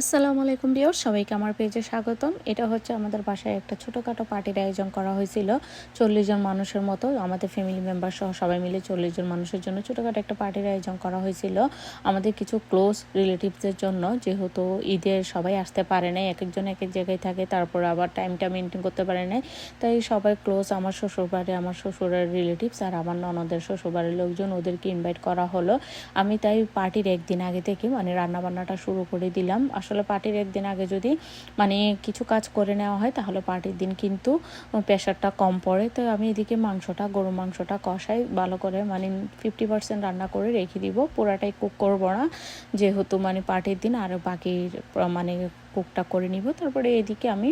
আসসালামু আলাইকুম বিয়র সবাইকে আমার পেজে স্বাগতম। এটা হচ্ছে আমাদের বাসায় একটা ছোটোখাটো পার্টির আয়োজন করা হয়েছিল। চল্লিশ জন মানুষের মতো আমাদের ফ্যামিলি মেম্বার সহ সবাই মিলে চল্লিশ জন মানুষের জন্য ছোটোখাটো একটা পার্টির আয়োজন করা হয়েছিল। আমাদের কিছু ক্লোজ রিলেটিভসের জন্য, যেহেতু ঈদের সবাই আসতে পারে নাই, এক একজন এক এক জায়গায় থাকে, তারপর আবার টাইমটা মেনটেন করতে পারে নাই। তাই সবাই ক্লোজ আমার শ্বশুরবাড়ি, আমার শ্বশুরের রিলেটিভস আর আমার ননদের শ্বশুরবাড়ির লোকজন ওদেরকে ইনভাইট করা হলো। আমি তাই পার্টির একদিন আগে থেকে মানে রান্নাবান্নাটা শুরু করে দিলাম। আসলে পার্টির একদিন আগে যদি মানে কিছু কাজ করে নেওয়া হয়, তাহলে পার্টির দিন কিন্তু প্রেশারটা কম পড়ে। তো আমি এদিকে মাংসটা গরু মাংসটা কষাই, ভালো করে মানে ফিফটি পার্সেন্ট রান্না করে রেখে দিব। পুরাটাই কুক করব না। যেহেতু মানে পার্টির দিন, আর বাকির মানে কুকটা করে নিব। তারপরে এদিকে আমি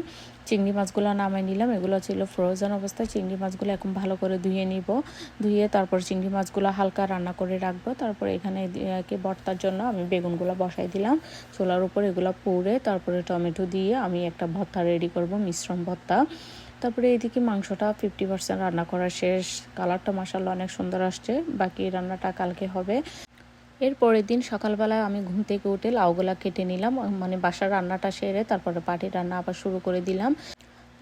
চিংড়ি মাছগুলো নামাই নিলাম। এগুলো ছিল ফ্রোজেন অবস্থায়। চিংড়ি মাছগুলো এখন ভালো করে ধুয়ে নিব। ধুয়ে তারপর চিংড়ি মাছগুলো হালকা রান্না করে রাখব। তারপর এখানে একে ভর্তার জন্য আমি বেগুনগুলো বসাই দিলাম। চোলার উপর এগুলো পুড়ে তারপরে টমেটো দিয়ে আমি একটা ভর্তা রেডি করব, মিশ্রণ ভর্তা। তারপরে এদিকে মাংসটা ফিফটি পার্সেন্ট রান্না করা শেষ। কালারটা মশালা অনেক সুন্দর আসছে। বাকি রান্নাটা কালকে হবে। এর পরের দিন সকালবেলায় আমি ঘুম থেকে উঠে লাউগোলা কেটে নিলাম মানে বাসার রান্নাটা সেরে তারপরে পাটির রান্না আবার শুরু করে দিলাম।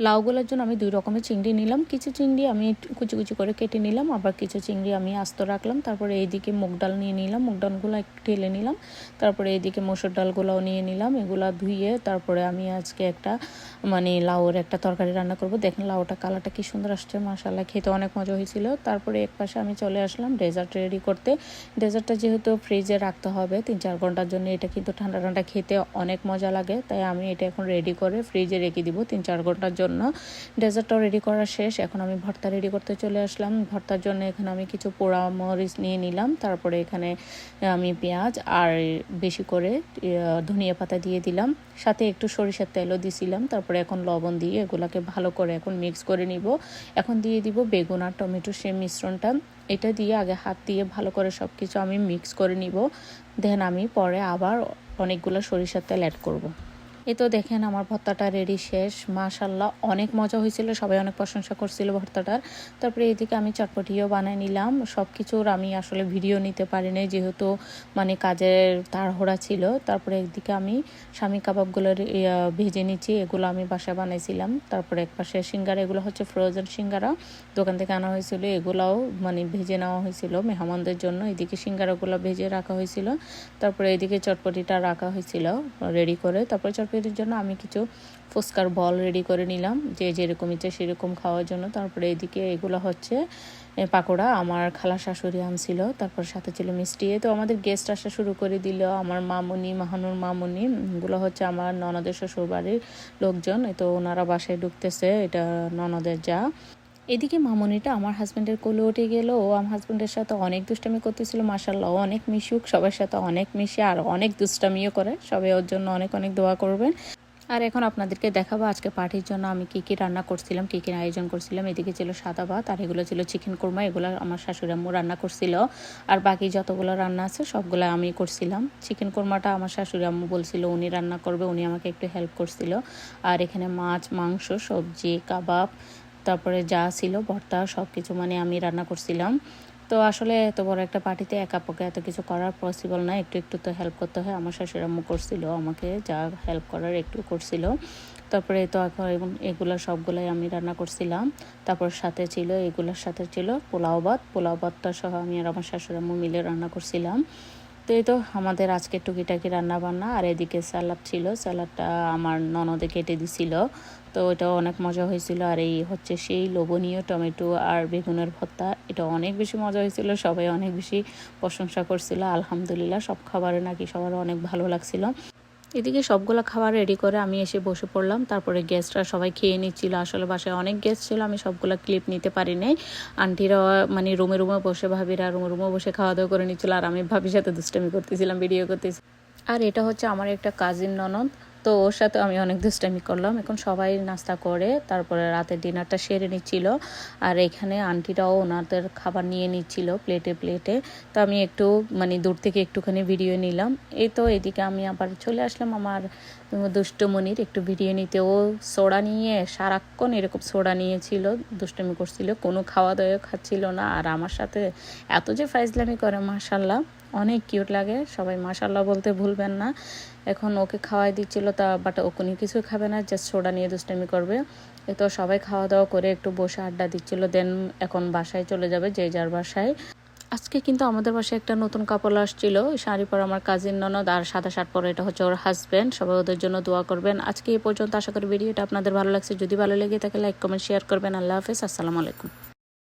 লাউগুলোর জন্য আমি দুই রকমের চিংড়ি নিলাম। কিছু চিংড়ি আমি কুচি কুচি করে কেটে নিলাম, আবার কিছু চিংড়ি আমি আস্ত রাখলাম। তারপরে এইদিকে মুগ ডাল নিয়ে নিলাম, মুগ ডালগুলো ঢেলে নিলাম। তারপরে এইদিকে মসুর ডালগুলোও নিয়ে নিলাম, এগুলো ধুয়ে তারপরে আমি আজকে একটা মানে লাউর একটা তরকারি রান্না করব। দেখেন লাউটা কালারটা কি সুন্দর আসছে মশালা খেতে অনেক মজা হয়েছিল। তারপরে এক পাশে আমি চলে আসলাম ডেজার্ট রেডি করতে। ডেজার্টটা যেহেতু ফ্রিজে রাখতে হবে, তিন চার ঘণ্টার জন্য এটা কিন্তু ঠান্ডা ঠান্ডা খেতে অনেক মজা লাগে। তাই আমি এটা এখন রেডি করে ফ্রিজে রেখে দিব, তিন চার ঘণ্টার জন্য। জন্য। ডেজার্টটাও রেডি করা শেষ। এখন আমি ভর্তা রেডি করতে চলে আসলাম। ভর্তার জন্য এখানে আমি কিছু পোড়া মরিচ নিয়ে নিলাম। তারপরে এখানে আমি পেঁয়াজ আর বেশি করে ধনিয়া পাতা দিয়ে দিলাম। সাথে একটু সরিষার তেলও দিছিলাম। তারপরে এখন লবণ দিয়ে এগুলাকে ভালো করে এখন মিক্স করে নিব। এখন দিয়ে দিব বেগুন আর টমেটো সে মিশ্রণটা। এটা দিয়ে আগে হাত দিয়ে ভালো করে সব কিছু আমি মিক্স করে নিব। দেন আমি পরে আবার অনেকগুলো সরিষার তেল অ্যাড করব। এ তো দেখেন আমার ভর্তাটা রেডি শেষ। মাশাল্লাহ অনেক মজা হয়েছিল, সবাই অনেক প্রশংসা করছিল ভর্তাটার। তারপরে এদিকে আমি চটপটিও বানিয়ে নিলাম। সব কিছুর আমি আসলে ভিডিও নিতে পারিনি, যেহেতু মানে কাজের তাড়াহুড়া ছিল। তারপরে একদিকে আমি স্বামী কাবাবগুলো ভেজে নিচ্ছি, এগুলো আমি বাসায় বানাইছিলাম। তারপরে এক পাশে সিঙ্গারা, এগুলো হচ্ছে ফ্রোজেন সিঙ্গারা। দোকান থেকে আনা হয়েছিল, এগুলাও মানে ভেজে নেওয়া হয়েছিল মেহমানদের জন্য। এদিকে সিঙ্গারাগুলো ভেজে রাখা হয়েছিল। তারপরে এদিকে চটপটিটা রাখা হয়েছিল রেডি করে। তারপরে চটপটির জন্য আমি কিছু ফুচকার বল রেডি করে নিলাম। যে যেরকম ইচ্ছে সেরকম খাওয়ার জন্য। তারপরে এদিকে এগুলো হচ্ছে পাকোড়া। আমার খালা শাশুড়ি আনছিল। তারপর সাথে ছিল মিষ্টি। তো আমাদের গেস্ট আসা শুরু করে দিল। আমার মামুনি, মাহানুর মামুনি এগুলো হচ্ছে আমার ননদের শ্বশুরবাড়ির লোকজন। তো ওনারা বাসায় ঢুকতেছে। এটা ননদের যা। এদিকে মামনিটা আমার হাজব্যান্ডের কোলে উঠে গেল। ও আমার হাজব্যান্ডের সাথে অনেক দুষ্টামি করতেছিল মাসাল্লাহ অনেক মিশুক, সবার সাথে অনেক মিশে আর অনেক দুষ্টামিও করে। সবাই ওর জন্য অনেক অনেক দোয়া করবেন। আর এখন আপনাদেরকে দেখাবো আজকে পার্টির জন্য আমি কী কী রান্না করছিলাম, কী কী আয়োজন করছিলাম। এদিকে ছিল সাদা ভাত আর এগুলো ছিল চিকেন কোরমা এগুলো আমার শাশুড়ি আম্মু রান্না করছিল। আর বাকি যতগুলো রান্না আছে সবগুলো আমি করছিলাম। চিকেন কোরমাটা আমার শাশুড়ি আম্মু বলছিল, উনি রান্না করবে, উনি আমাকে একটু হেল্প করছিল। আর এখানে মাছ, মাংস, সবজি, কাবাব তারপরে যা ছিল, ভর্তা সব কিছু মানে আমি রান্না করছিলাম। তো আসলে এত বড় একটা পার্টিতে একা পক্ষে এত কিছু করার পসিবল না, একটু একটু তো হেল্প করতে হয়। আমার শাশুড়ি আম্মু করছিল, আমাকে যা হেল্প করার একটু করছিল। তারপরে তো এখন এগুলো সবগুলোই আমি রান্না করছিলাম। তারপর সাথে ছিল, এগুলোর সাথে ছিল পোলাও ভাত। পোলাও ভাতটা সহ আমি আর আমার শাশুড়ি আম্মু মিলে রান্না করছিলাম। তো এই তো আমাদের আজকে টুকিটাকি রান্না বান্না আর এদিকে স্যালাড ছিল স্যালাডটা আমার ননদে কেটে দিছিল। তো এটা অনেক মজা হয়েছিল, আর এই হচ্ছে সেই লোভনীয় টমেটো আর বেগুনের ভর্তা এটা অনেক বেশি মজা হয়েছিল, সবাই অনেক বেশি প্রশংসা করছিল। আলহামদুলিল্লাহ, সব খাবারে নাকি সবার অনেক ভালো লাগছিল। এদিকে সবগুলো খাবার রেডি করে আমি এসে বসে পড়লাম। তারপরে গেস্টরা সবাই খেয়ে নিচ্ছিল। আসলে বাসায় অনেক গেস্ট ছিল, আমি সবগুলো ক্লিপ নিতে পারি নাই। আন্টিরা মানে রুমে রুমে বসে, ভাবিরা রুমে রুমে বসে খাওয়া দাওয়া করে নিচ্ছিল। আর আমি ভাবির সাথে দুষ্টামি করতেছিলাম ভিডিও করতেছি। আর এটা হচ্ছে আমার একটা কাজিন ননদ। তো ওর সাথে আমি অনেক দুষ্টামি করলাম। এখন সবাই নাস্তা করে, তারপরে রাতের ডিনারটা সেরে নিচ্ছিল। আর এখানে আন্টিরাও ওনাদের খাবার নিয়ে নিচ্ছিল প্লেটে প্লেটে। তো আমি একটু মানে দূর থেকে একটুখানি ভিডিও নিলাম। এই তো এদিকে আমি আবার চলে আসলাম আমার দুষ্টমণির একটু ভিডিও নিতে। ও সোডা নিয়ে, সারাক্ষণ এরকম সোডা নিয়েছিল, দুষ্টমি করছিল। কোনো খাওয়া দাওয়া খাচ্ছিল না। আর আমার সাথে এত যে ফাইজলামি করে মাসাল্লাহ অনেক কিউট লাগে। সবাই মাশাল্লাহ বলতে ভুলবেন না। এখন ওকে খাওয়াই দিচ্ছিল তা বাট ও কোনো কিছু খাবে না জাস্ট সোডা নিয়ে দুষ্টামি করবে। এ তো সবাই খাওয়া দাওয়া করে একটু বসে আড্ডা দিচ্ছিল দেন এখন বাসায় চলে যাবে, যে যার বাসায়। আজকে কিন্তু আমাদের বাসায় একটা নতুন কাপড় আসছিল শাড়ি পর আমার কাজিন ননদ আর সাদা শার্ট পরে এটা হচ্ছে ওর হাজব্যান্ড সবাই ওদের জন্য দোয়া করবেন। আজকে এই পর্যন্ত আশা করি ভিডিওটা আপনাদের ভালো লাগছে। যদি ভালো লেগে থাকে লাইক কমেন্ট শেয়ার করবেন। আল্লাহ হাফেজ। আসসালামু আলাইকুম।